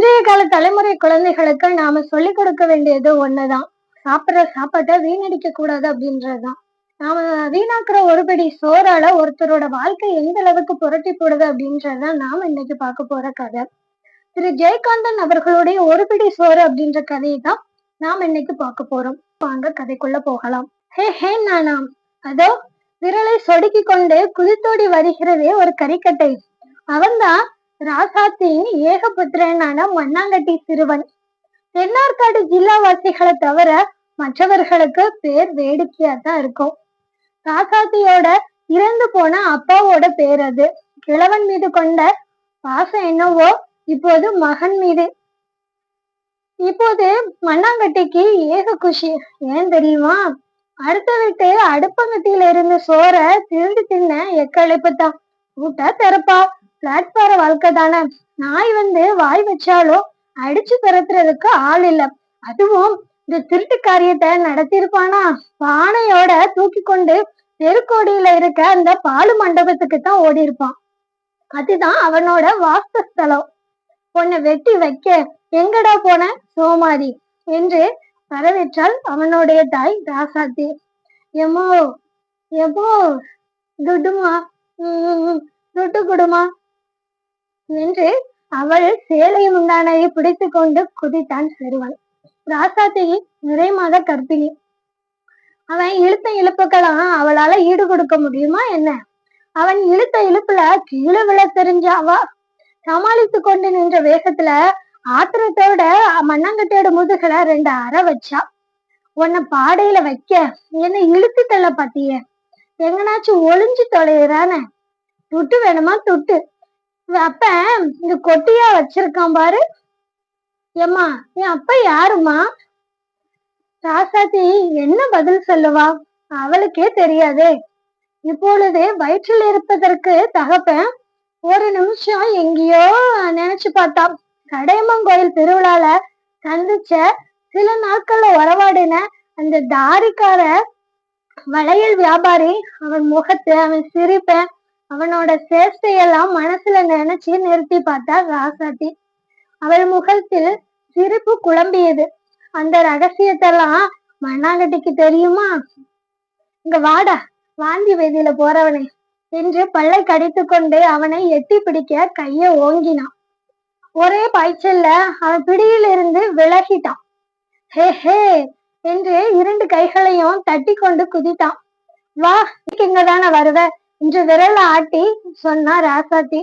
இன்றைய கால தலைமுறை குழந்தைகளுக்கு நாம சொல்லிக் கொடுக்க வேண்டியது ஒண்ணுதான். சாப்பிடுற சாப்பாட்டை வீணடிக்க கூடாது அப்படின்றதுதான். நாம வீணாக்குற ஒருபடி சோறால ஒருத்தரோட வாழ்க்கை எந்த அளவுக்கு புரட்டி போடுது அப்படின்றதுதான் நாம இன்னைக்கு பார்க்க போற கதை. திரு ஜெயகாந்தன் அவர்களுடைய ஒருபிடி சோறு அப்படின்ற கதையை தான் நாம் இன்னைக்கு பார்க்க போறோம். வாங்க கதைக்குள்ள போகலாம். ஹே ஹே நானா? அதோ விரலை சொடுக்கி கொண்டு குளித்தோடி வருகிறதே ஒரு கறிக்கட்டை. அவன்தான் ராசாத்தின் ஏகபுத்திரனான மண்ணாங்கட்டி சிறுவன். தென்னார்காடு ஜில்லாவாசிகளை தவிர மற்றவர்களுக்கு பேர் வேடிக்கையா தான் இருக்கும். ராசாத்தியோட இறந்து போன அப்பாவோட பேர் அது. கிழவன் மீது கொண்ட பாசம் என்னவோ இப்போது மகன் மீது. இப்போது மண்ணாங்கட்டிக்கு ஏக குஷி. ஏன் தெரியுமா? அடுத்த வீட்டு அடுப்பங்கட்டியில இருந்த சோற திருந்து தின்ன எக்களிப்புத்தான் ஊட்ட திறப்பா. பிளாட்பார வாழ்க்கை தானே நாய் வந்து வாய் வச்சாலும் அடிச்சு துரத்துறதுக்கு ஆள் இல்ல. அதுவும் இந்த திருட்டு காரியத்தை நடத்திருப்பானா பானையோட தூக்கி கொண்டு தெருக்கோடியில இருக்க அந்த பாலு மண்டபத்துக்கு தான் ஓடி இருப்பான் அதுதான் அவனோட வாஸ்தஸ்தலம் உன்னை வெட்டி வைக்க எங்கடா போன சோமாரி என்று வரவேற்றால் அவனுடைய தாய் ராசாத்தி. எமோ எமோ துட்டுமா? உம் துட்டு குடுமா என்று அவள் சேலை முந்தானையை பிடித்து கொண்டு குதித்தான் சிறுவன் ராசாத்தி நிறை மாத கர்ப்பிணி. அவன் இழுத்த இழுப்புக்கெல்லாம் அவளால ஈடு கொடுக்க முடியுமா என்ன? அவன் இழுத்த இழுப்புல கீழே விழ தெரிஞ்சாவா? சமாளித்து கொண்டு நின்ற வேகத்துல ஆத்திரத்தோட மண்ணாங்கட்டையோட முதுகுல ரெண்டு அறை வச்சா. உன்னை பாடையில வைக்க என்ன இழுத்து தள்ள பாத்திய. எங்கனாச்சும் ஒளிஞ்சு தொலைறானே துட்டு வேணுமா துட்டு? அப்ப இந்த கொட்டியா வச்சிருக்கான் பாரு. ஏம்மா என் அப்பா யாருமா ராசாத்தி என்ன பதில் சொல்லுவா? அவளுக்கே தெரியாதே. இப்பொழுது வயிற்றில் இருப்பதற்கு தகப்பன் ஒரு நிமிஷம் எங்கேயோ நினைச்சு பார்த்தா கடையம்மன் கோயில் திருவிழால சந்திச்ச சில நாட்கள்ல உறவாடின அந்த தாரிக்கார வளையல் வியாபாரி அவன் முகத்தை அவன் சிரிப்பேன் அவனோட சேஷ்டையெல்லாம் மனசுல நினைச்சு நிறுத்தி பார்த்தா ராசாத்தி. அவள் முகத்தில் சிரிப்பு குழம்பியது. அந்த ரகசியத்தெல்லாம் மண்ணாங்கட்டிக்கு தெரியுமா? இங்க வாடா வாந்தி வேதியில போறவனே என்று பல்லை கடித்து கொண்டு அவனை எட்டி பிடிக்க கைய ஓங்கினான். ஒரே பாய்ச்சல்ல அவன் பிடியிலிருந்து விலகிட்டான். ஹே ஹே என்று இரண்டு கைகளையும் தட்டி கொண்டு குதித்தான். வா இங்கதான வருவ? என்று விரல ஆட்டி சொன்னார் ராசாத்தி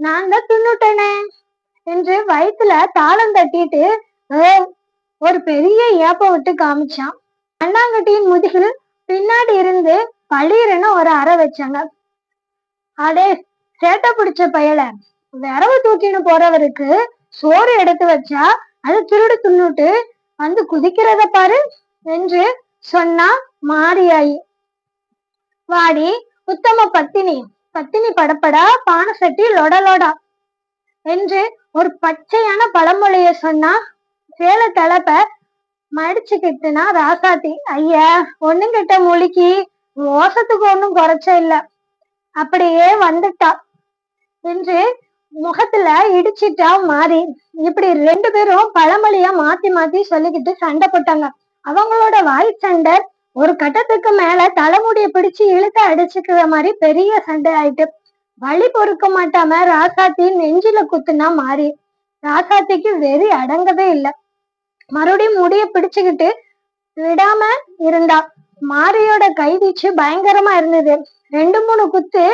நான் தான் தின்னுட்டேனே என்று வயிற்றுல தாளம் தட்டிட்டு ஒரு பெரிய ஏப்ப விட்டு காமிச்சான். அண்ணாங்கட்டியின் முதுகில் பின்னாடி இருந்து பளிர்னு ஒரு அறை வச்சாங்க. அடே சேட்டை பிடிச்ச பயல. விரவு தூக்கின்னு போறவருக்கு சோறு எடுத்து வச்சா அது திருடு துண்ணுட்டு வந்து குதிக்கிறத பாரு என்று சொன்னா மாரியாயி. வாடி உத்தம பத்தினி. பத்தினி படப்படா பானை சட்டி லொடலொடா என்று ஒரு பச்சையான பழமொழிய சொன்னா சேல தலப்ப மடிச்சுக்கிட்டுனா ராசாத்தி ஐயா ஒண்ணும் கிட்ட முழுக்கி ஓசத்துக்கு ஒண்ணும் குறைச்ச இல்ல. அப்படியே வந்துட்டா என்று முகத்துல இடிச்சிட்டா மாறி. இப்படி ரெண்டு பேரும் பழமொழியா மாத்தி மாத்தி சொல்லிக்கிட்டு சண்டை போட்டாங்க. அவங்களோட வாய் சண்டை ஒரு கட்டத்துக்கு மேல தலைமுடிய பிடிச்சு இழுத்து அடிச்சுக்கிற மாதிரி பெரிய சண்டை ஆயிட்டு வழி பொறுக்க மாட்டாம ராசாத்தி நெஞ்சில குத்துனா மாறி. ராசாத்திக்கு வெறி அடங்கவே இல்லை. மறுபடியும் முடிய பிடிச்சுக்கிட்டு விடாம இருந்தா. மாரியோட கைவீச்சு பயங்கரமா இருந்தது. ரெண்டு மூணு குத்து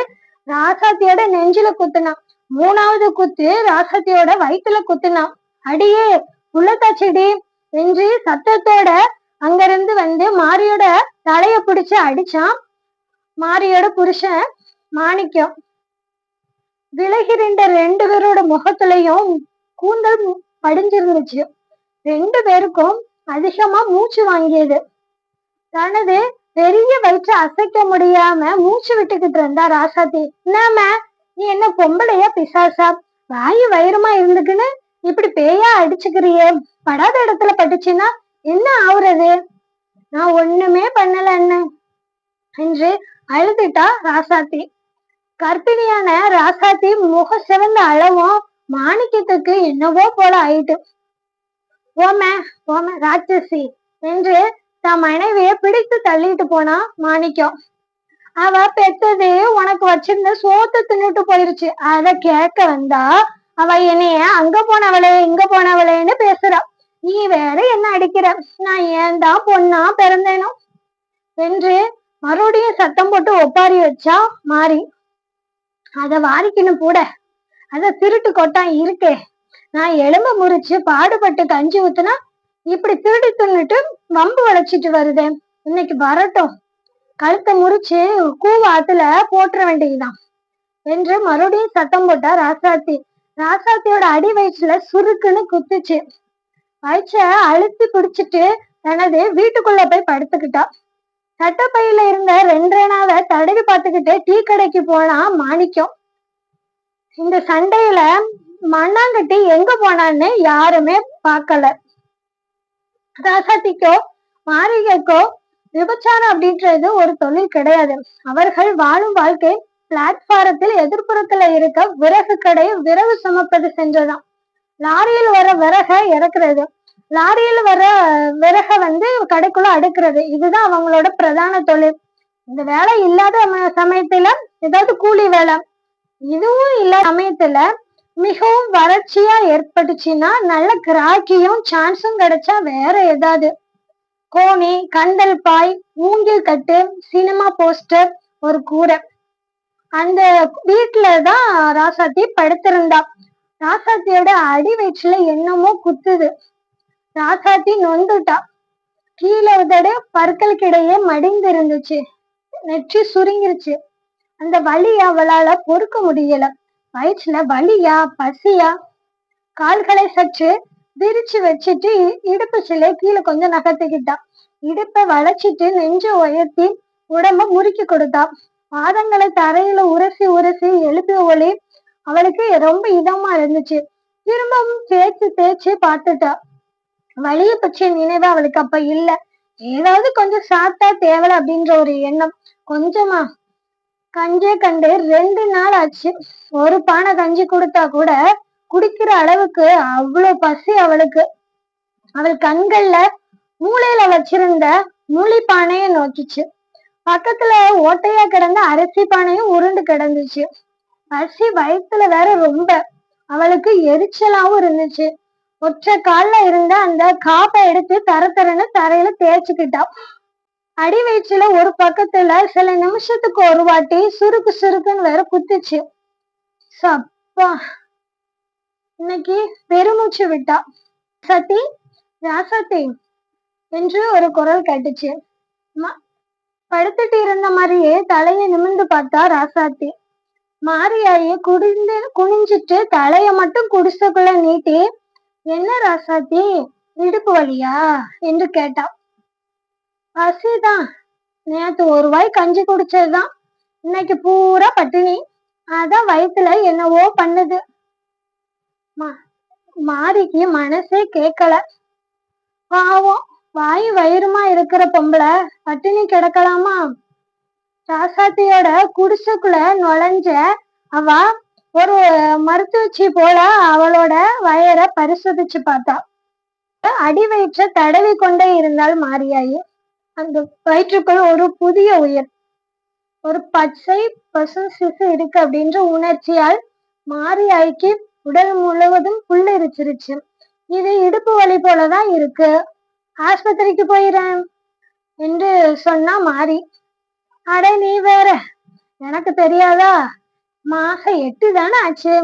ராசாத்தியோட நெஞ்சில குத்துனான் மூணாவது குத்து ராசாத்தியோட வயிற்றுல குத்துனான் அடியே உள்ளத்தாச்செடி என்று சத்தத்தோட அங்கிருந்து வந்து மாரியோட தலைய பிடிச்சு அடிச்சான். மாரியோட புருஷன் மாணிக்கம். விலகிருந்த ரெண்டு பேரோட முகத்துலயும் கூந்தல் படிஞ்சிருந்துச்சு. ரெண்டு பேருக்கும் அதிகமா மூச்சு வாங்கியது. தனது பெரிய வயிற்று அசைக்க முடியாம மூச்சு விட்டுக்கிட்டு இருந்தா ராசாத்தி. என்னம நீ என்ன பொம்பளையா பிசாசா? வாயு வயிறுமா இருந்துக்குன்னு இப்படி பேயா அடிச்சுக்கிறியே? படாத இடத்துல பட்டுச்சுன்னா என்ன ஆவுறது? நான் ஒண்ணுமே பண்ணல என்ன என்று அழுதுட்டா ராசாத்தி. கர்ப்பிணியான ராசாத்தி முக சிவந்த அளவும் மாணிக்கத்துக்கு என்னவோ போல ஆயிட்டு. ஓம ஓம ராட்சசி என்று தன் மனைவிய பிடித்து தள்ளிட்டு போனா மாணிக்கம். அவ பெத்தது உனக்கு வச்சிருந்த சோத்து தின்னுட்டு போயிருச்சு. அத கேட்க வந்தா அவ என்னைய அங்க போனவளே இங்க போனவளேன்னு பேசுறா. நீ வேற என்ன அடிக்கிற? நான் ஏன்டா பொண்ணா பிறந்தேனோ? என்று மறுபடியும் சத்தம் போட்டு ஒப்பாரி வச்சா மாறி அத வாரிக்கணும் கூட. அத திருட்டு கொட்டான் இருக்கே. நான் எலும்ப முறிச்சு பாடுபட்டு கஞ்சி ஊத்துனா இப்படி திருடி தின்னுட்டு வம்பு வளைச்சிட்டு வருதே. இன்னைக்கு வரட்டும். கழுத்தை முறிச்சு கூவாத்துல போட்டுற வேண்டியதுதான். என்று மறுபடியும் சத்தம் போட்டா ராசாத்தி. ராசாத்தியோட அடி வயிற்றுல சுருக்குன்னு குத்துச்சு. வயிற்ற அழுத்தி பிடிச்சிட்டு தனது வீட்டுக்குள்ள போய் படுத்துக்கிட்டா. சட்டப்பையில இருந்த ரெண்டனாவை தடவி பார்த்துக்கிட்டு டீ கடைக்கு போனா மாணிக்கம். இந்த சண்டையில மண்ணாங்கட்டி எங்க போனான்னு யாருமே பார்க்கல. ராசாத்திக்கோ மாரிகைக்கோ விபச்சாரம் அப்படின்றது ஒரு தொழில் கிடையாது. அவர்கள் வாழும் வாழ்க்கை பிளாட்பாரத்தில் எதிர்ப்புறத்துல இருக்க விறகு கடை விறகு சுமப்பது சென்றதான் லாரியில் வர விறக இறக்குறது. லாரியில் வர விறக வந்து கடைக்குள்ள அடுக்கிறது. இதுதான் அவங்களோட பிரதான தொழில். இந்த வேலை இல்லாத சமயத்துல ஏதாவது கூலி வேலை. இதுவும் இல்லாத சமயத்துல மிகவும் வறட்சியா ஏற்பட்டுச்சுன்னா நல்ல கிராக்கியும் சான்ஸும் கிடைச்சா வேற ஏதாவது. கோணி கண்டல் பாய் மூங்கில் கட்டு சினிமா போஸ்டர் ஒரு கூரை. அந்த வீட்டுலதான் ராசாத்தி படுத்திருந்தா. ராசாத்தியோட அடி வயிற்றுல என்னமோ குத்துது. ராசாத்தி நொந்துட்டா. கீழே உதட பற்களுக்கிடையே மடிந்து இருந்துச்சு நெற்றி சுருங்கிருச்சு. அந்த வலி அவளால பொறுக்க முடியல. வயிற்றுல வலியா பசியா? கால்களை சற்று விரிச்சு வச்சுட்டு இடுப்பு சிலை கீழே கொஞ்சம் நகர்த்திக்கிட்டா. இடுப்பை வளைச்சிட்டு நெஞ்ச உயர்த்தி உடம்ப முறுக்கி கொடுத்தா. பாதங்களை தரையில உரசி உரசி எழுப்பிய ஒளி அவளுக்கு ரொம்ப இதமா இருந்துச்சு. திரும்பவும் தேய்ச்சி தேய்ச்சு பார்த்துட்டா. வழிய பற்றிய நினைவு அவளுக்கு அப்ப இல்ல. ஏதாவது கொஞ்சம் சாப்பிட்டா தேவலை அப்படின்ற ஒரு எண்ணம் கொஞ்சமா கஞ்சே கண்டு ரெண்டு நாள் ஆச்சு. ஒரு பானை கஞ்சி கொடுத்தா கூட குடிக்கிற அளவுக்கு அவ்வளவு பசி அவளுக்கு. அவள் கண்கள்ல மூளையில வச்சிருந்த மூலி பானையை நோக்கிச்சு. பக்கத்துல ஓட்டையா கிடந்த அரிசி பானையும் உருண்டு கிடந்துச்சு. பசி வயிற்றுல வேற ரொம்ப. அவளுக்கு எரிச்சலாவும் இருந்துச்சு. ஒற்றை கால்ல இருந்த அந்த காப்பை எடுத்து தர தரன்னு தரையில தேய்ச்சிக்கிட்டா. அடி வயிற்றுல ஒரு பக்கத்துல சில நிமிஷத்துக்கு ஒரு வாட்டி சுருக்கு சுருக்குன்னு வேற குத்துச்சு. சப்பா. இன்னைக்கு பெருமூச்சு விட்டா. சத்தி ராசத்தி என்று ஒரு குரல் கேட்டுச்சு. படுத்துட்டு இருந்த மாதிரியே தலையை நிமிர்ந்து பார்த்தா ராசாத்தி. மாரியாயி குடிந்து குனிஞ்சிட்டு தலைய மட்டும் குடிசைக்குள்ள நீட்டி என்ன ராசாத்தி இடுப்பு வழியா என்று கேட்டா. பசிதான் நேத்து ஒரு வாய் கஞ்சி குடிச்சதுதான். இன்னைக்கு பூரா பட்டினி. அதான் வயிற்றுல என்னவோ பண்ணுது. மாரிக்கு மனசே கேட்கல பாவம். வாய் வயிறுமா இருக்கிற பொம்பளை. பட்டினி கிடக்கலாமா? ராசாத்தியோட குடிசைக்குள்ள நுழைஞ்ச அவ ஒரு மருத்துவச்சி போல அவளோட வயரை பரிசோதிச்சு பார்த்தா. அடி வயிற்ற தடவி கொண்டே இருந்தால் மாறியாயி அந்த வயிற்றுக்குள் ஒரு புதிய உயிர். ஒரு பச்சை பசு சிசு இருக்கு அப்படின்ற உணர்ச்சியால் மாரியாய்க்கு உடல் முழுவதும் புல்லரிச்சிருச்சு. இது இடுப்பு வலி போலதான் இருக்கு. ஆஸ்பத்திரிக்கு போயிறேன் என்று சொன்னா மாறி. அட நீ வேற எனக்கு தெரியாதா? மாசம் எட்டு தானே ஆச்சு?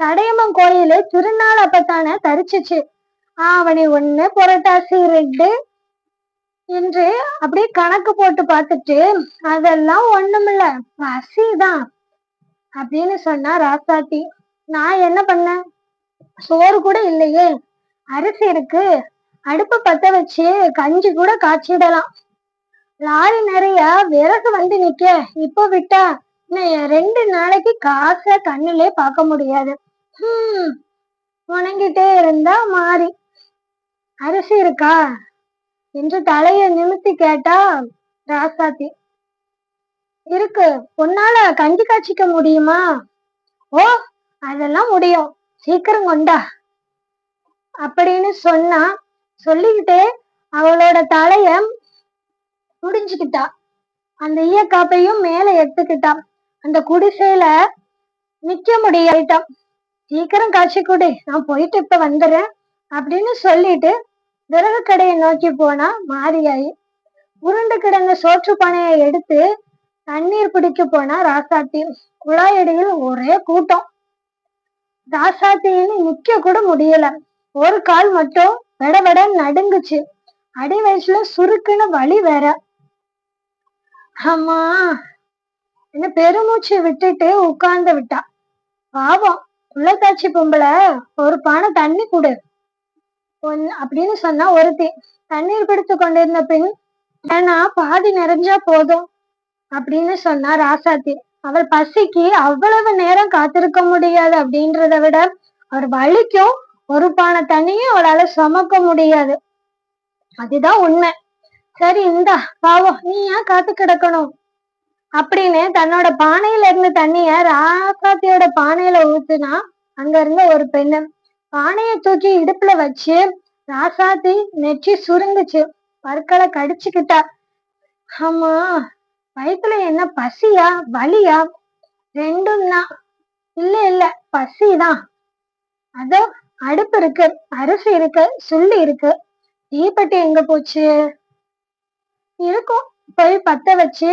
சடையம்மன் கோயிலு திருநாள் அப்பத்தானே தரிச்சிச்சு. ஆவணி ஒண்ணு புரட்டாசி ரெண்டு என்று அப்படியே கணக்கு போட்டு பார்த்துட்டு அதெல்லாம் ஒண்ணுமில்ல பசிதான் அப்படின்னு சொன்னா ராசாத்தி. நான் என்ன பண்ணேன்? சோறு கூட இல்லையே. அரிசி இருக்கு. அடுப்பு பத்த வச்சு கஞ்சி கூட காய்ச்சிடலாம். லாரி நிறைய விறகு வந்து நிக்க. இப்போ விட்டா ரெண்டு நாளைக்கு காசை கண்ணிலே பார்க்க முடியாது. ஹம். உணங்கிட்டே இருந்தா மாறி. அரிசி இருக்கா? என்று தலைய நிமித்தி கேட்டா ராசாத்தி. இருக்கு. உன்னால கஞ்சி காய்ச்சிக்க முடியுமா? ஓ அதெல்லாம் முடியும். சீக்கிரம் கொண்டா. அப்படின்னு சொன்னா சொல்லிக்கிட்டே அவளோட தலைய முடிஞ்சுக்கிட்டா அந்த ஈயக்காப்பையும் மேல எடுத்துக்கிட்டா. அந்த குடிசையில நிக்க முடியாயிட்டான் சீக்கிரம் காட்சி கொடு. நான் போயிட்டு இப்ப வந்துடுறேன் அப்படின்னு சொல்லிட்டு விறகு கடையை நோக்கி போனா மாரியாயி உருண்டு கிடந்த சோற்று பானையை எடுத்து தண்ணீர் பிடிக்க போனா ராசாத்தி. குழாயடியில் ஒரே கூட்டம். ராசாத்தின்னு நிக்க கூட முடியல. ஒரு கால் மட்டும் விட விட நடுங்குச்சு. அடி வயசுல சுருக்குன்னு வலி வேற. ஆமா என்ன பெருமூச்சு விட்டுட்டு உட்கார்ந்து விட்டா. பாவம் உள்ளத்தாச்சி பொம்பளை ஒரு பானை தண்ணி கொடு. அப்படின்னு சொன்னா ஒருத்தி தண்ணீர் பிடித்து கொண்டிருந்த பின் ஏன்னா பாதி நிறைஞ்சா போதும் அப்படின்னு சொன்னா ராசாத்தி. அவள் பசிக்கு அவ்வளவு நேரம் காத்திருக்க முடியாது அப்படின்றத விட அவர் வலிக்கும் ஒரு பானை தண்ணியும் அவளால சுமக்க முடியாது. அதுதான் உண்மை. சரி இந்தா பாவம் நீ ஏன் காத்து கிடக்கணும்? அப்படின்னு தன்னோட பானையில இருந்து தண்ணிய ராசாத்தியோட பானையில ஊத்துனா அங்க இருந்த ஒரு பெண்ணு பானைய தூக்கி இடுப்புல வச்சு ராசாத்தி நெற்றி சுருங்குச்சு. பற்களை கடிச்சுக்கிட்டா ஆமா வயிற்றுல என்ன பசியா? வலியா? ரெண்டும் தான். இல்ல இல்ல பசிதான் அதோ அடுப்பு இருக்கு அரிசி இருக்கு சுள்ளி இருக்கு. தீப்பெட்டி எங்க போச்சு? இருக்கும் போய் பத்த வச்சு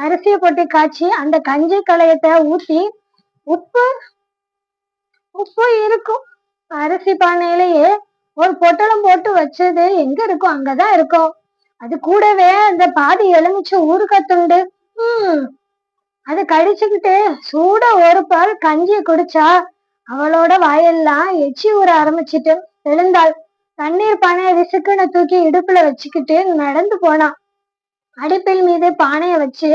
அரிசியை போட்டு காய்ச்சி அந்த கஞ்சி களையத்தை ஊத்தி உப்பு உப்பு இருக்கும். அரிசி பானையிலேயே ஒரு பொட்டலம் போட்டு வச்சது எங்க இருக்கும்? அங்கதான் இருக்கும். அது கூடவே அந்த பாதி எலுமிச்சு ஊறுகத்துண்டு உம். அது கடிச்சுக்கிட்டு சூட ஒரு பால் கஞ்சியை குடிச்சா அவளோட வாயெல்லாம் எச்சி ஊற ஆரம்பிச்சிட்டு எழுந்தாள். தண்ணீர் பானையை விசுக்குன்னு தூக்கி இடுப்புல வச்சுக்கிட்டு நடந்து போனான் அடுப்பில் மீது பானைய வச்சு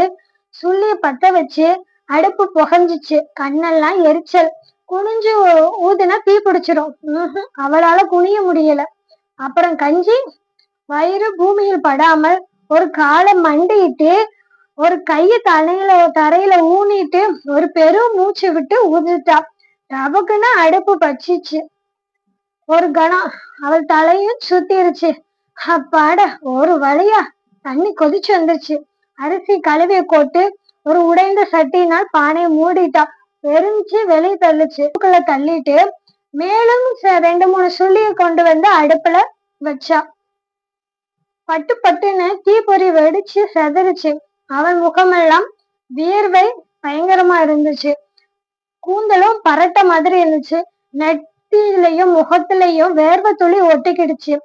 சுள்ளிய பத்த வச்சு அடுப்பு புகஞ்சிச்சு. கண்ணெல்லாம் எரிச்சல். குனிஞ்சு ஊதுனா தீ பிடிச்சிரும். அவளால குனிய முடியல. அப்புறம் கஞ்சி வயிறு பூமியில் படாமல் ஒரு காலை மண்டிட்டு ஒரு கைய தலையில தரையில ஊனிட்டு ஒரு பெரும் மூச்சு விட்டு ஊதிட்டா. டபக்குன்னு அடுப்பு பச்சிச்சு. ஒரு கணம் அவள் தலையும் சுத்திருச்சு. அப்பாட ஒரு வழியா தண்ணி கொதிச்சு வந்துருச்சு. அரிசி கழுவிய போட்டு ஒரு உடைந்த சட்டினால் பானையை மூடிட்டா. எரிஞ்சு வெளியே தள்ளுச்சு. தள்ளிட்டு மேலும் ரெண்டு மூணு சுள்ளிய கொண்டு வந்து அடுப்புல வச்சா. பட்டு பட்டுன்னு தீப்பொறி வெடிச்சு செதறிச்சு. அவன் முகமெல்லாம் வியர்வை பயங்கரமா இருந்துச்சு. கூந்தலும் பரட்ட மாதிரி இருந்துச்சு. நெத்திலையும் முகத்திலையும் வேர்வை துளி ஒட்டிக்கிடுச்சு.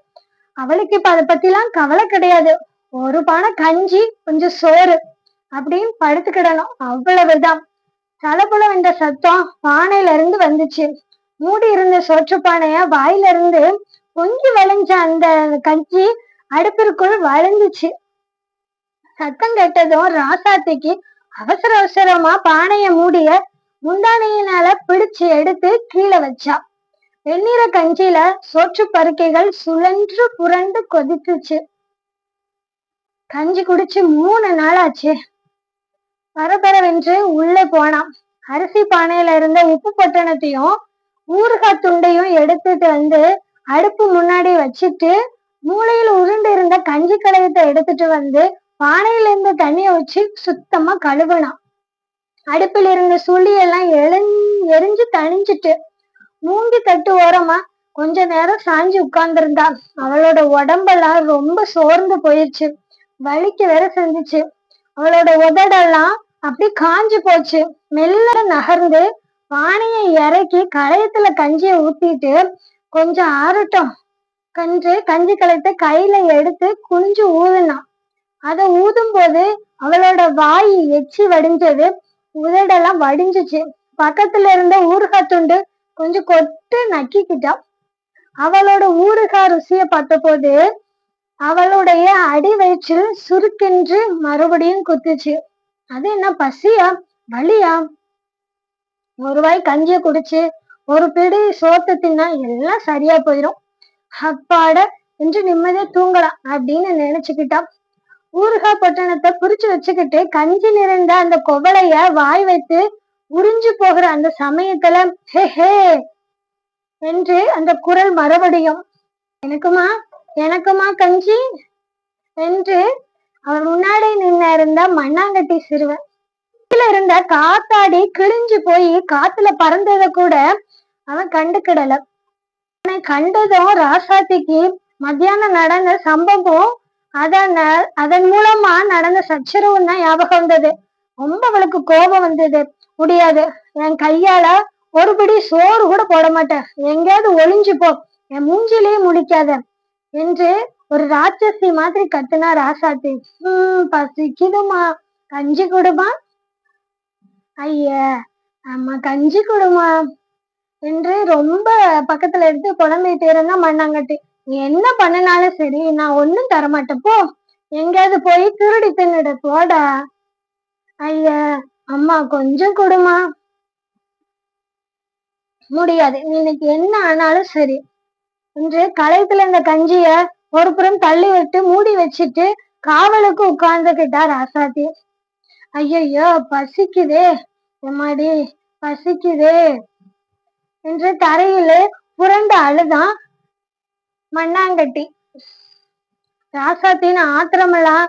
அவளுக்கு இப்ப அதை பத்தி எல்லாம் கவலை கிடையாது. ஒரு பானை கஞ்சி கொஞ்சம் சோறு அப்படின்னு படுத்துக்கிடணும். அவ்வளவுதான். தலப்புல வந்த சத்தம் பானையில இருந்து வந்துச்சு. மூடி இருந்த சோற்று பானைய வாயில இருந்து பொங்கி வளைஞ்ச அந்த கஞ்சி அடுப்பிற்குள் வளைஞ்சிச்சு. சத்தம் கேட்டதும் ராசாத்திக்கு அவசர அவசரமா பானைய மூடிய முந்தானையினால பிடிச்சு எடுத்து கீழே வச்சா. வெந்நீர கஞ்சியில சோற்று பருக்கைகள் சுழன்று புரண்டு கொதித்துச்சு. கஞ்சி குடிச்சு மூணு நாள் ஆச்சு பரபரவென்று உள்ளே போனான். அரிசி பானையில இருந்த உப்பு பொட்டணத்தையும் ஊறுகாய் துண்டையும் எடுத்துட்டு வந்து அடுப்பு முன்னாடி வச்சுட்டு மூளையில உருண்டு இருந்த கஞ்சி கலையத்தை எடுத்துட்டு வந்து பானையில இருந்த தண்ணிய வச்சு சுத்தமா கழுவுனான். அடுப்பில் இருந்த சுள்ளியெல்லாம் எழஞ் எரிஞ்சு தணிஞ்சிட்டு மூங்கி தட்டு ஓரமா கொஞ்ச நேரம் சாஞ்சு உட்கார்ந்துருந்தா அவளோட உடம்பெல்லாம் ரொம்ப சோர்ந்து போயிடுச்சு வலிக்கு வேற செஞ்சுச்சு அவளோட உதடெல்லாம் அப்படி காஞ்சு போச்சு. மெல்ல நகர்ந்து பானையை இறக்கி களையத்துல கஞ்சிய ஊத்திட்டு கொஞ்சம் ஆறட்டும். கன்று கஞ்சி களையத்தை கையில எடுத்து குனிஞ்சு ஊதுனான் அதை ஊதும் போது அவளோட வாய் எச்சி வடிஞ்சது. உதடெல்லாம் வடிஞ்சுச்சு. பக்கத்துல இருந்த ஊறுகாய் துண்டு கொஞ்சம் கொட்டு நக்கிக்கிட்டா. அவளோட ஊறுகாய் ருசிய பார்த்த போது அவளுடைய அடி வயிற்றில் சுருக்கென்று மறுபடியும் குத்துச்சு. அது என்ன பசியா? வலியா? ஒரு வாய் கஞ்சிய குடிச்சு ஒரு பிடி சோத்து தின்னா எல்லாம் சரியா போயிடும் அப்பாட என்று நிம்மதியா தூங்கலாம் அப்படின்னு நினைச்சுக்கிட்டான் ஊறுகாய் பட்டணத்தை புரிச்சு வச்சுக்கிட்டு கஞ்சி நிறைந்த அந்த கொவளைய வாய் வைத்து உறிஞ்சு போகிற அந்த சமயத்துல ஹே ஹே என்று அந்த குரல் மறுபடியும் எனக்குமா? எனக்குமா கஞ்சி? என்று அவர் முன்னாடி நின்ன இருந்த மண்ணாங்கட்டி சிறுவன். கீழ இருந்த காத்தாடி கிழிஞ்சு போய் காத்துல பறந்தத கூட அவன் கண்டுக்கிடல. அவனை கண்டதும் ராசாத்திக்கு மத்தியானம் நடந்த சம்பவம் அதன் அதன் மூலமா நடந்த சச்சரவும் தான் ஞாபகம் வந்தது. ரொம்ப அவளுக்கு கோபம் வந்தது. முடியாது. என் கையால ஒருபடி சோறு கூட போட மாட்டேன். எங்கேயாவது ஒளிஞ்சு போ. என் மூஞ்சிலேயே முடிக்காத என்று ஒரு ராட்சசி மாதிரி கத்துனா ராசாத்தி உம் பசிக்குதுமா கஞ்சி கொடுமா? ஐய ஆமா கஞ்சி கொடுமா? என்று ரொம்ப பக்கத்துல எடுத்து புலம்பிட்டு இருந்தா மண்ணாங்கட்டி. நீ என்ன பண்ணினாலும் சரி நான் ஒண்ணும் தரமாட்டேன். போ. எங்கேயாவது போய் திருடி தின்னுட. போடா. ஐய அம்மா கொஞ்சம் கொடுமா? முடியாது. இன்னைக்கு என்ன ஆனாலும் சரி. என்று களைத்துல இந்த கஞ்சிய ஒரு புறம் தள்ளி விட்டு மூடி வச்சுட்டு காவலுக்கு உட்கார்ந்துகிட்டா ராசாத்தி ஐயையோ பசிக்குதே எம்மாடி பசிக்குதே என்று தரையிலே புரண்டு அழுதான் மண்ணாங்கட்டி. ராசாத்தின் ஆத்திரமெல்லாம்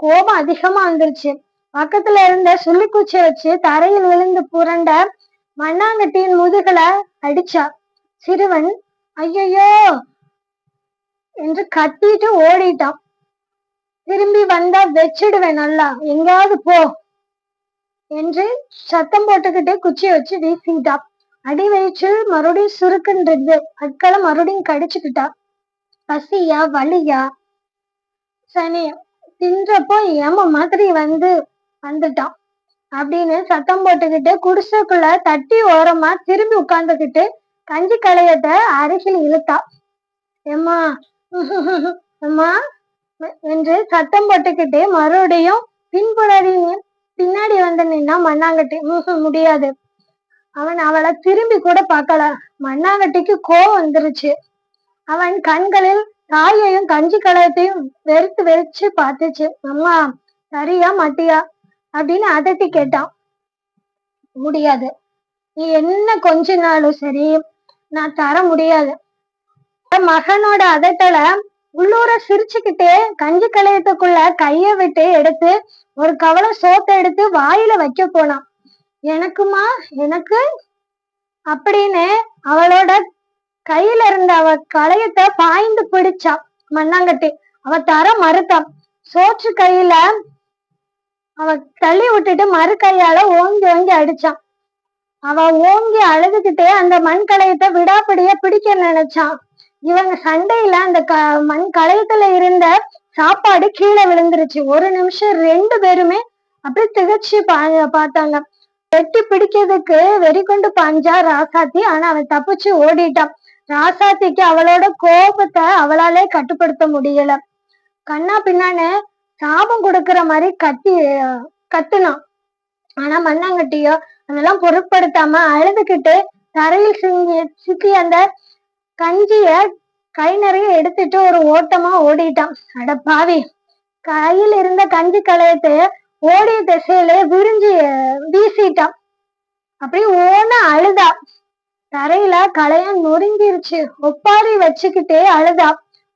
கோபம் அதிகமா வந்துருச்சு. பக்கத்துல இருந்த சுள்ளிக்குச்சி வச்சு தரையில் விழுந்து புரண்ட மண்ணாங்கட்டியின் முதுகல அடிச்சா. சிறுவன் ஐயையோ! என்று கத்திட்டு ஓடிட்டான். திரும்பி வந்தா வச்சிடுவேன் நல்லா. எங்கேயாவது போ என்று சத்தம் போட்டுக்கிட்டே குச்சியை வச்சு வீசிட்டான் அடி வயிற்று மறுபடியும் சுருக்குன்றது. அட்களை மறுபடியும் கடிச்சுக்கிட்டா. பசியா வலியா? சனி தின்றப்போ ஏம மாதிரி வந்து வந்துட்டான். அப்படின்னு சத்தம் போட்டுக்கிட்டு குடிசைக்குள்ள தட்டி ஓரமா திரும்பி உட்கார்ந்துகிட்டு கஞ்சி களையத அரிசியில் இழுத்தா. எம்மா அம்மா என்று சத்தம் போட்டுக்கிட்டு மறுபடியும் பின்புலரி பின்னாடி வந்து நின்னா மண்ணாங்கட்டி. முடியாது. அவன் அவளை திரும்பி கூட பார்க்கல. மண்ணாங்கட்டிக்கு கோவம் வந்துருச்சு. அவன் கண்களில் தாயையும் கஞ்சி கலயத்தையும் வெறுத்து வெறிச்சு பார்த்துச்சு. அம்மா சரியா மாட்டியா? அப்படின்னு அதட்டி கேட்டான். முடியாது. நீ என்ன கொஞ்ச நாளும் சரி நான் தர முடியாது. மகனோட அதட்டல உள்ளூர சிரிச்சுக்கிட்டே கஞ்சி கலையத்துக்குள்ள கைய விட்டு எடுத்து ஒரு கவலை சோத்தை எடுத்து வாயில வைக்க போனான். எனக்குமா? எனக்கு? அப்படின்னு அவளோட கையில இருந்த அவ களையத்தை பாய்ந்து பிடிச்சா மண்ணாங்கட்டி. அவ தர மறுத்தான் சோற்று கையில அவ தள்ளி விட்டுட்டு மறு கையால ஓங்கி ஓங்கி அடிச்சான். அவ ஓங்கி அழுதுகிட்டே அந்த மண் களையத்தை விடாப்பிடிய பிடிக்க நினைச்சான் இவங்க சண்டையில அந்த க மண் களையத்துல இருந்த சாப்பாடு கீழே விழுந்துருச்சு. ஒரு நிமிஷம் ரெண்டு பேருமே அப்படி திகச்சு பா பார்த்தாங்க. வெட்டி பிடிக்கிறதுக்கு வெறி கொண்டு பாஞ்சா ராசாத்தி ஆனா அவன் தப்பிச்சு ஓடிட்டான். ராசாத்திக்கு அவளோட கோபத்தை அவளாலே கட்டுப்படுத்த முடியல. கண்ணா பின்னான்னு சாபம் கொடுக்கற மாதிரி கத்தி கத்துனான். ஆனா மண்ணாங்கட்டியோ அதெல்லாம் பொருட்படுத்தாம அழுதுகிட்டு தரையில் சிங்கி சிக்கி அந்த கஞ்சிய கை நிறைய எடுத்துட்டு ஒரு ஓட்டமா ஓடிட்டான். அட பாவி. கையில் இருந்த கஞ்சி களையத்தை ஓடிய திசையில விரிஞ்சு வீசிட்டான். அப்படி ஓன அழுதா. தரையில களையம் நொறுங்கிருச்சு. ஒப்பாரி வச்சுக்கிட்டே அழுதா.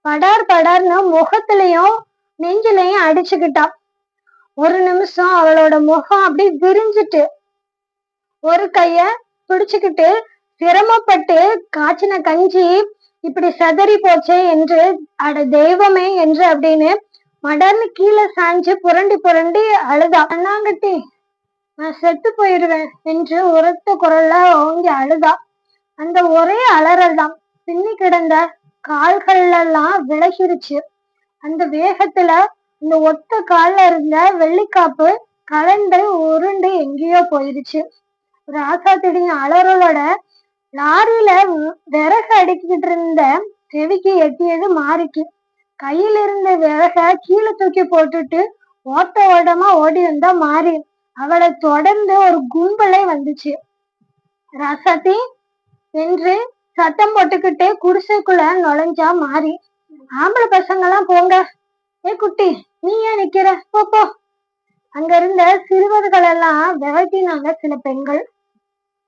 படார் படார்னு முகத்திலையும் நெஞ்சிலையும் அடிச்சுக்கிட்டா. ஒரு நிமிஷம் அவளோட முகம் அப்படி விரிஞ்சிட்டு ஒரு கைய பிடிச்சுக்கிட்டு சிரமப்பட்டு காய்ச்சின கஞ்சி இப்படி சதறி போச்சே என்று அட தெய்வமே என்று அப்படின்னு மடர்னு கீழே சாஞ்சு புரண்டி புரண்டி அழுதா. அண்ணாங்கட்டி நான் செத்து போயிடுவேன் என்று உரத்த குரல்ல ஓங்கி அழுதா. அந்த ஒரே அலறல் தான். பின்னி கிடந்த கால்கள்லாம் எல்லாம் விலகிருச்சு. அந்த வேகத்துல இந்த ஒத்த கால்ல இருந்த வெள்ளிக்காப்பு கலண்டு உருண்டு எங்கேயோ போயிருச்சு. ராசாத்திடியின் அலறலோட லாரியில விறகு அடிக்கிட்டு இருந்த செவிக்கு எட்டியது மாறிக்கு கையில இருந்த விறக கீழே தூக்கி போட்டுட்டு ஓட்ட ஓட்டமா ஓடி வந்தா மாறி அவளை தொடர்ந்து ஒரு கும்பலே வந்துச்சு. ராசாத்தி என்று சத்தம் போட்டுக்கிட்டே குடிசைக்குள்ள நுழைஞ்சா மாறி ஆம்பளை பசங்க எல்லாம் போங்க. ஏ குட்டி நீ ஏன் நிக்கிற? போ போ. அங்க இருந்த சிறுவர்கள் எல்லாம் விரட்டினாங்க சில பெண்கள்.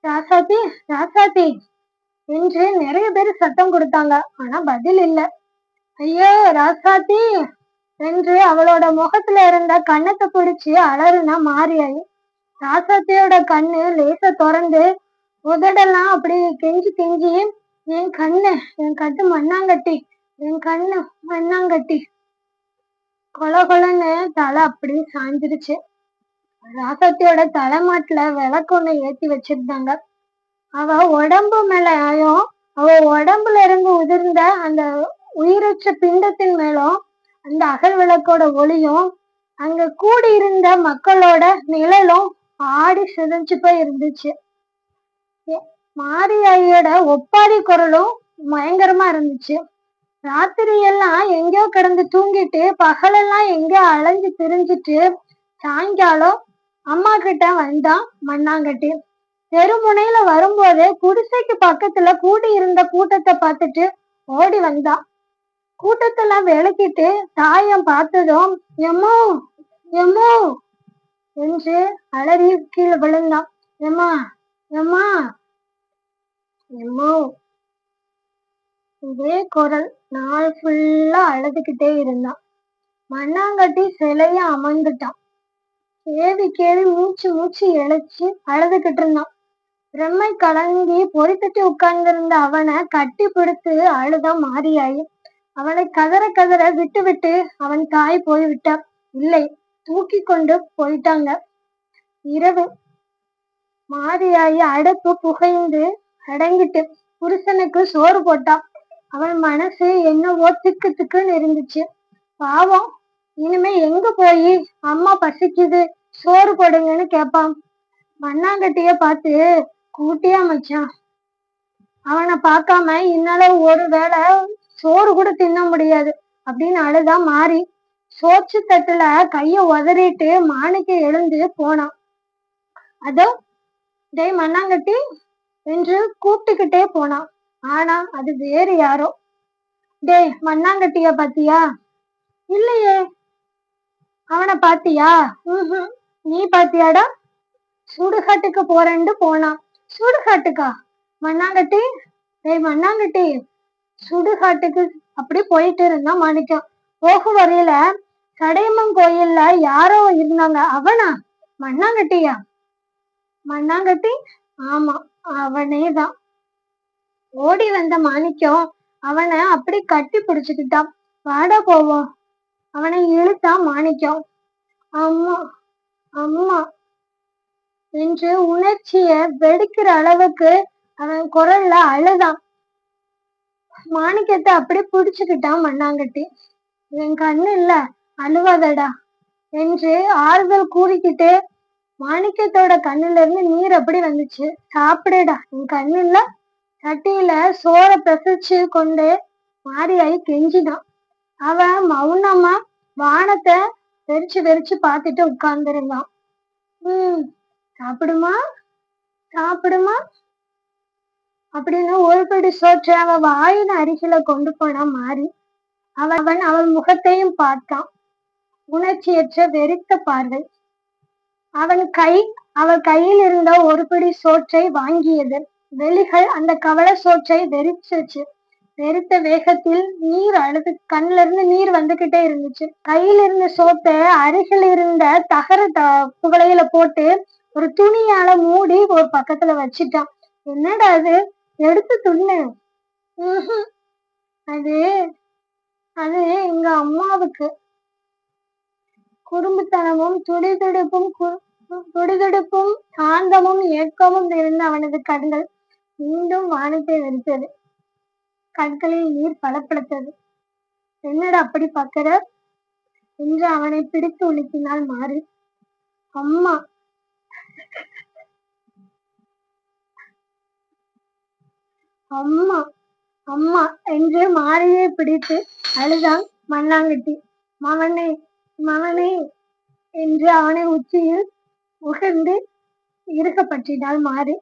ராசாத்தி ராசாத்தி. என்று நிறைய பேர் சத்தம் கொடுத்தாங்க. ஆனா பதில் இல்ல. ஐயோ ராசாத்தி. என்று அவளோட முகத்துல இருந்த கண்ணத்தை பிடிச்சு அலறுனா மாரியாயி. ராசாத்தியோட கண்ணு லேச திறந்து உதடெல்லாம் அப்படி கெஞ்சி கெஞ்சி என் கண்ணு என் கட்டு மண்ணாங்கட்டி என் கண்ணு மண்ணாங்கட்டி. கொல கொலன்னு தலை அப்படி சாஞ்சிருச்சு ராசாத்தியோட தலைமாட்டுல விளக்கு ஒண்ணு ஏத்தி வச்சிருந்தாங்க. அவ உடம்பு மேலயும் அவ உடம்புல இருந்து உதிர்ந்த அந்த உயிரற்ற பிண்டத்தின் மேலும் அந்த அகல் விளக்கோட ஒளியும் அங்க கூடி இருந்த மக்களோட நிழலும் ஆடி சிதஞ்சு போய் இருந்துச்சு. மாரியாயோட ஒப்பாரி குரலும் பயங்கரமா இருந்துச்சு. ராத்திரி எல்லாம் எங்கேயோ கிடந்து தூங்கிட்டு பகலெல்லாம் எங்கேயோ அலைஞ்சு திரிஞ்சிட்டு சாயங்காலம் அம்மா கிட்ட வந்தான் மண்ணாங்கட்டி. தெருமுனையில வரும்போது குடிசைக்கு பக்கத்துல கூடி இருந்த கூட்டத்தை பார்த்துட்டு ஓடி வந்தான் கூட்டத்தெல்லாம் விளக்கிட்டு தாயம் பார்த்ததும் எம்மோ எம்மோ என்று அலறி கீழே விழுந்தான் எம்மா எம்மா எம்மோ இதே குரல் நாள் ஃபுல்லா அழுதுகிட்டே இருந்தான் மண்ணாங்கட்டி சிலைய அமர்ந்துட்டான் கேவி கேவி மூச்சு மூச்சு இழைச்சு அழுதுகிட்டு இருந்தான். பிரம்மை கலங்கி பொறித்துட்டு உட்கார்ந்திருந்த அவனை கட்டி பிடித்து அழுதான் மாறியாயி அவனை கதற கதற விட்டு விட்டு அவன் தாய் போய்விட்டார் இல்லை தூக்கி கொண்டு போயிட்டாங்க. இரவு. மாறியாயி அடுப்பு புகைந்து அடங்கிட்டு புருஷனுக்கு சோறு போட்டான். அவன் மனசு என்னவோ திக்கு திக்குன்னு இருந்துச்சு. பாவம் இனிமே எங்க போய்? அம்மா பசிக்குது. சோறு போடுங்கன்னு கேப்பான். மண்ணாங்கட்டிய பார்த்து கூட்டியா மச்சான்? அவனை பார்க்காம இன்னால ஒரு வேளை சோறு கூட தின்ன முடியாது. அப்படின்னு அழுதா மாறி சோச்சு தட்டுல கைய உதறிட்டு மாணிக்க எழுந்து போனான். அதோ டேய் மண்ணாங்கட்டி என்று கூப்பிட்டுக்கிட்டே போனான். ஆனா அது வேறு யாரோ. டேய் மண்ணாங்கட்டிய பாத்தியா? இல்லையே. அவனை பாத்தியா? நீ பாத்தியாடா? சுடுகாட்டுக்கு போறேன்னு போனான் சுடுகாட்டுக்கா? மண்ணாங்கட்டி? டேய் மண்ணாங்கட்டி. சுடுகாட்டுக்கு அப்படி போயிட்டு இருந்தா மாணிக்கம். போகும் வரையில சடையம்மன் கோயில்ல யாரோ இருந்தாங்க. அவனா? மண்ணாங்கட்டியா? மண்ணாங்கட்டி? ஆமா அவனே தான் ஓடி வந்த மாணிக்கம் அவனை அப்படி கட்டி பிடிச்சுக்கிட்டான். வாடா போவோம். அவனை இழுத்தான் மாணிக்கம். ஆமா அம்மா. என்று உணர்ச்சிய வெடிக்கிற அளவுக்கு அவன் குரல்ல அழுதான். மாணிக்கத்தை அப்படியே பிடிச்சுக்கிட்டான் மண்ணாங்கட்டி. என் கண்ணு இல்ல அழுவாதடா என்று ஆறுதல் கூறிக்கிட்டு மாணிக்கத்தோட கண்ணுல இருந்து நீர் அப்படி வந்துச்சு. சாப்பிடுடா என் கண்ணு இல்ல? சட்டியில சோற பிரசிச்சு கொண்டு மாரியாயி கெஞ்சினான். அவன் மௌனமா வானத்தை வெறிச்சு வெறிச்சு பார்த்துட்டு உட்கார்ந்துருந்தான். உம் சாப்பிடுமா? சாப்பிடுமா? அப்படின்னு ஒரு படி சோற்றை அவன் வாயின் அருகில கொண்டு போனா மாறி அவன் அவள் முகத்தையும் பார்த்தான். உணர்ச்சியற்ற வெறித்த பார்வை. அவன் கை அவள் கையில் இருந்த ஒரு பிடி சோற்றை வாங்கியது. வெளிகள் அந்த கவலை சோற்றை வெறிச்சிச்சு வெறுத்த வேகத்தில் நீர் அழுது கண்ணுல இருந்து நீர் வந்துகிட்டே இருந்துச்சு. கையில இருந்த சோத்த அருகில் இருந்த தகர த புகழையில போட்டு ஒரு துணியால மூடி ஒரு பக்கத்துல வச்சுட்டான். என்னடா அது? எடுத்து துண்ணு. அது அது எங்க அம்மாவுக்கு. குறும்புத்தனமும் துடிதுடிப்பும் துடிதுடிப்பும் சாந்தமும் ஏக்கமும் இருந்த அவனது கண்கள் மீண்டும் வானத்தை வெறுத்தது. கண்களில் நீர் பலப்படுத்தது என்னடா அப்படி பாக்குற? என்று அவனை பிடித்து உலுக்கினாள் மாறி. அம்மா. அம்மா அம்மா என்று மாறியை பிடித்து அழுதான் மண்ணாங்கட்டி. மவனே மவனே என்று அவனை உச்சியில் உகந்து இருக்க பற்றினாள் மாறி.